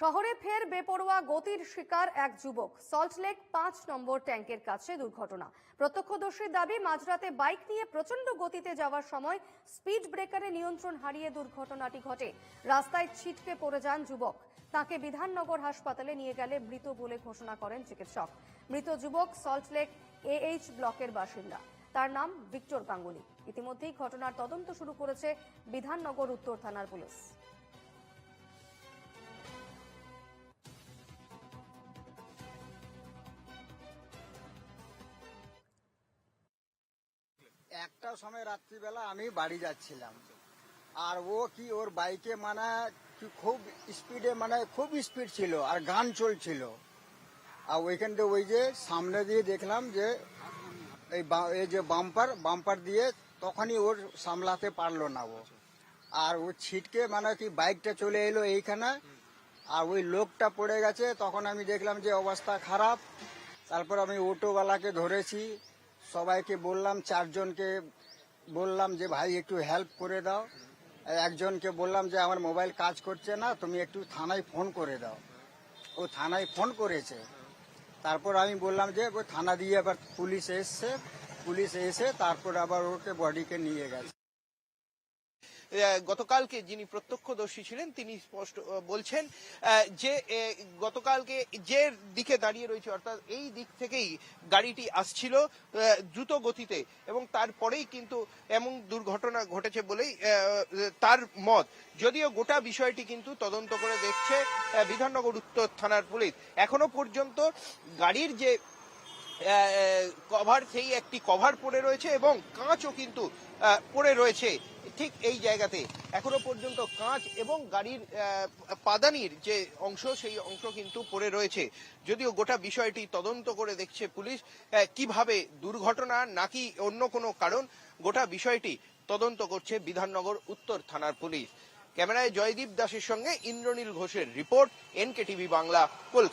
শহরে ফের বেপরোয়া গতির শিকার এক যুবক। সল্টলেক পাঁচ নম্বর ট্যাঙ্কের কাছে দুর্ঘটনা। প্রত্যক্ষদর্শীর দাবি, মাঝরাতে বাইক নিয়ে প্রচণ্ড গতিতে যাওয়ার সময় স্পিড ব্রেকারে নিয়ন্ত্রণ হারিয়ে দুর্ঘটনাটি ঘটে। রাস্তায় ছিটকে পড়ে যান যুবক। তাকে বিধাননগর হাসপাতালে নিয়ে গেলে মৃত বলে ঘোষণা করেন চিকিৎসক। মৃত যুবক সল্টলেক এএইচ ব্লকের বাসিন্দা। তার নাম ভিক্টর গাঙ্গুলি। ইতিমধ্যেই ঘটনার তদন্ত শুরু করেছে বিধাননগর উত্তর থানার পুলিশ। একটা সময় রাত্রিবেলা আমি বাড়ি যাচ্ছিলাম। আর ও কি ওর বাইকে মানে খুব স্পিডে মানে খুব স্পিড ছিল আর গান চলছিল। আর ওইখান থেকে ওই যে সামনে দিয়ে দেখলাম যে এই এই যে বাম্পার বাম্পার দিয়ে তখনই ওর সামলাতে পারল না ও। আর ও ছিটকে মানে কি বাইকটা চলে এলো এইখানে। আর ওই লোকটা পড়ে গেছে, তখন আমি দেখলাম যে অবস্থা খারাপ। তারপর আমি অটোওয়ালাকে ধরেছি। সবাইকে বললাম, চারজনকে বললাম যে, ভাই, একটু হেল্প করে দাও। একজনকে বললাম যে, আমার মোবাইল কাজ করছে না, তুমি একটু থানায় ফোন করে দাও। ও থানায় ফোন করেছে। তারপর আমি বললাম যে থানা দিয়ে আবার পুলিশ এসছে। পুলিশ এসে তারপর আবার ওকে বডিকে নিয়ে গেছে। গতকালকে যিনি প্রত্যক্ষদর্শী ছিলেন, তিনি স্পষ্ট বলছেন যে গতকালকে যে দিকে দাঁড়িয়ে রয়েছে, অর্থাৎ এই দিক থেকেই গাড়িটি আসছিল দ্রুত গতিতে এবং তারপরেই কিন্তু এমন দুর্ঘটনা ঘটেছে বলেই তার মত। যদিও গোটা বিষয়টি কিন্তু তদন্ত করে দেখছে বিধাননগর উত্তর থানার পুলিশ। এখনও পর্যন্ত গাড়ির যে কভার সেই একটি কভার পড়ে রয়েছে এবং কাঁচও কিন্তু পড়ে রয়েছে ঠিক এই জায়গাতে। এখনও পর্যন্ত কাঁচ এবং গাড়ির পাদানির যে অংশ, সেই অংশ কিন্তু পড়ে রয়েছে। যদিও গোটা বিষয়টি তদন্ত করে দেখছে পুলিশ কীভাবে দুর্ঘটনা নাকি অন্য কোনো কারণ, গোটা বিষয়টি তদন্ত করছে বিধাননগর উত্তর থানার পুলিশ। ক্যামেরায় জয়দীপ দাসের সঙ্গে ইন্দ্রনীল ঘোষের report NK TV Bangla, Kolkata.